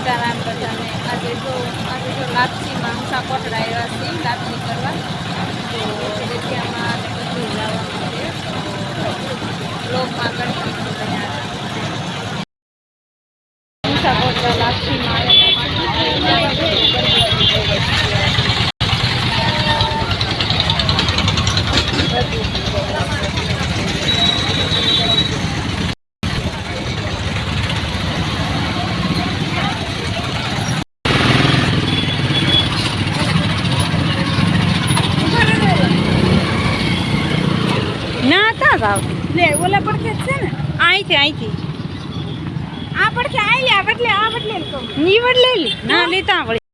સીતારામ બધાને આજે જો આજે જો લાપસીમાં ઊંચા આવ્યા છે લાપસી કરવા. તો જગ્યામાં બધું જવાનું છે. બ્લોગમાં કરી ઊંચા લાપસીમાં આવેલા ના તા જાવ લે ઓલા પડખે છે ને? અહીંથી અહીંથી. આ પડખે આઈ આ બદલે આ બદલે ને લઈ લી ના લેતા વળી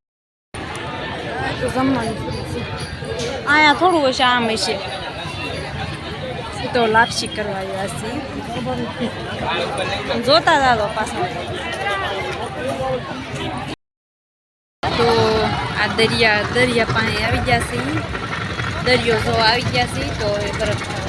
તો જમવાનું આયા થોડું હશે આમ હશે. તો લાપસી કરવા આવ્યા છે. જોતા જાતો પાછા. તો આ દરિયા દરિયા પાસે આવી ગયા છે. દરિયો જો આવી ગયા છે તો એ બરફ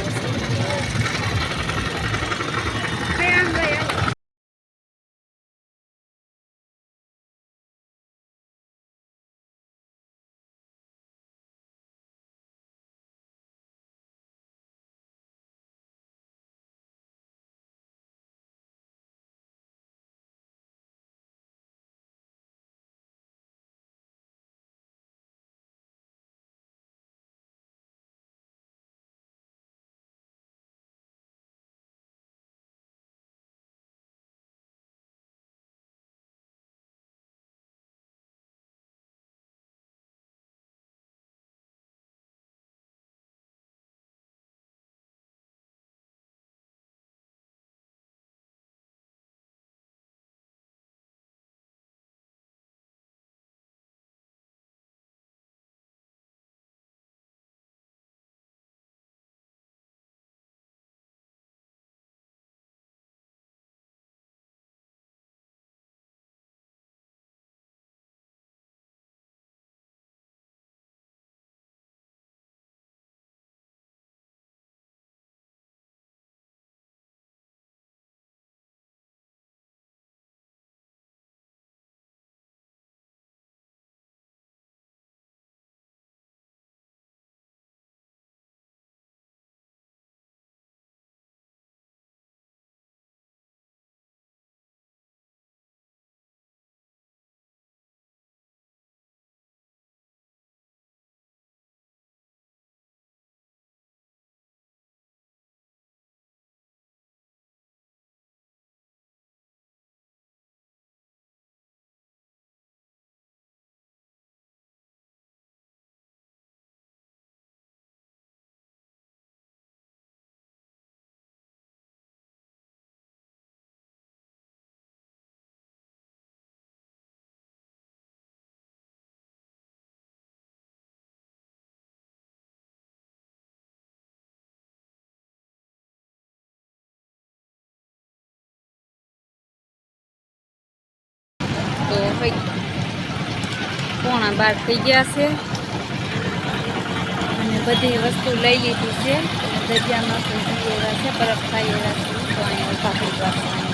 ભાઈ પોણા બાર થઈ ગયા છે. અને બધી વસ્તુ લઈ લીધી છે. દરિયામાં એવા છે, બરફ ખાઈ એવા છે તો અહીંયા ઊભા થઈ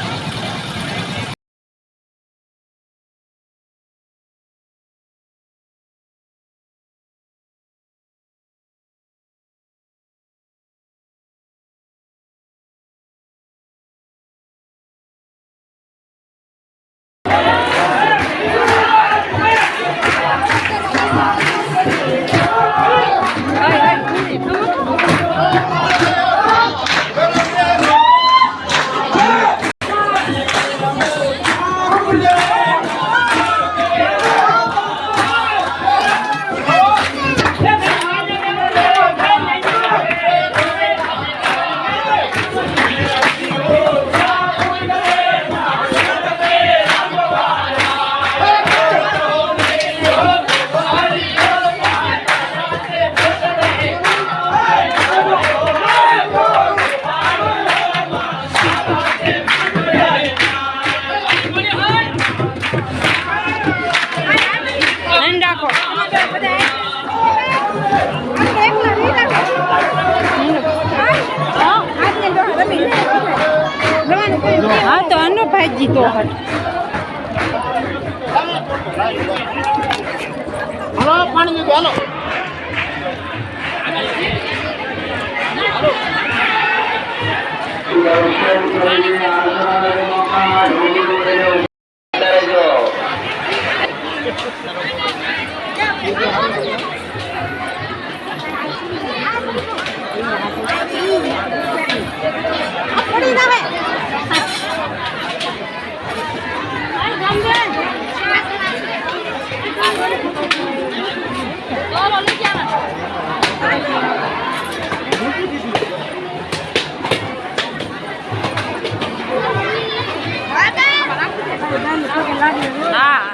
હા તો અનુભાઈજી તો હટ હલો પાણી મૂકો હાલો પડી જાવે હા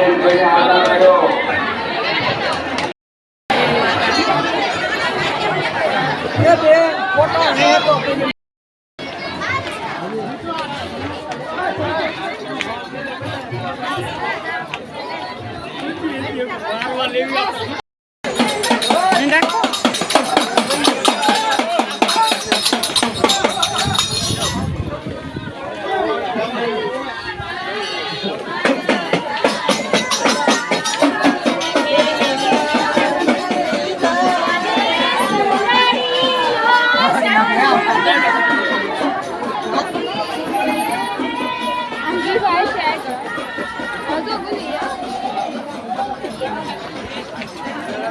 તો ના હોય નહીં રાખો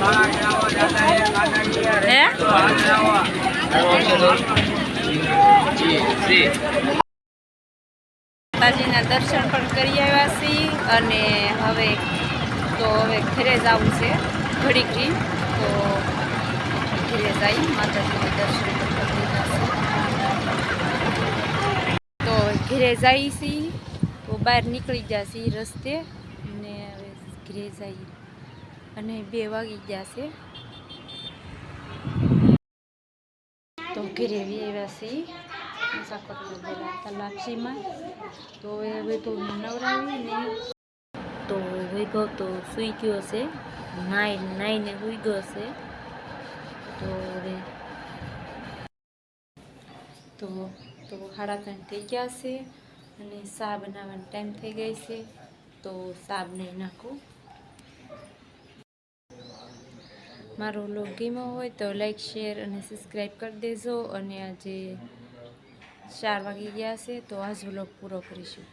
હે માતાજીના દર્શન પણ કરી આવ્યા છીએ અને હવે તો હવે ઘરે જવું છે, ઘડીકથી. તો ઘરે જઈ માતાજીના દર્શન તો ઘરે જઈ છીએ, તો બહાર નીકળી છીએ રસ્તે અને હવે ઘરે જઈએ. અને બે વાગી ગયા છે. તો ઘેરે આવ્યા છીએ. મુસાફર બોલા હતા લાપસીમાં. તો હવે તો નવરાવીને તો વૈભવ તો સૂઈ ગયો છે. નાઈ નાઈને સૂઈ ગયો છે. તો હવે તો તો સાડા ત્રણ થઈ ગયા છે. અને સા બનાવવાનો ટાઈમ થઈ ગઈ છે. તો ચા બનાવી નાખું. મારો લોગ ગમ્યો હોય તો લાઈક, શેર અને સબસ્ક્રાઈબ કરી દેજો. અને આજે ચાર વાગી ગયા છે, તો આજ વ્લોગ પૂરો કરીશું.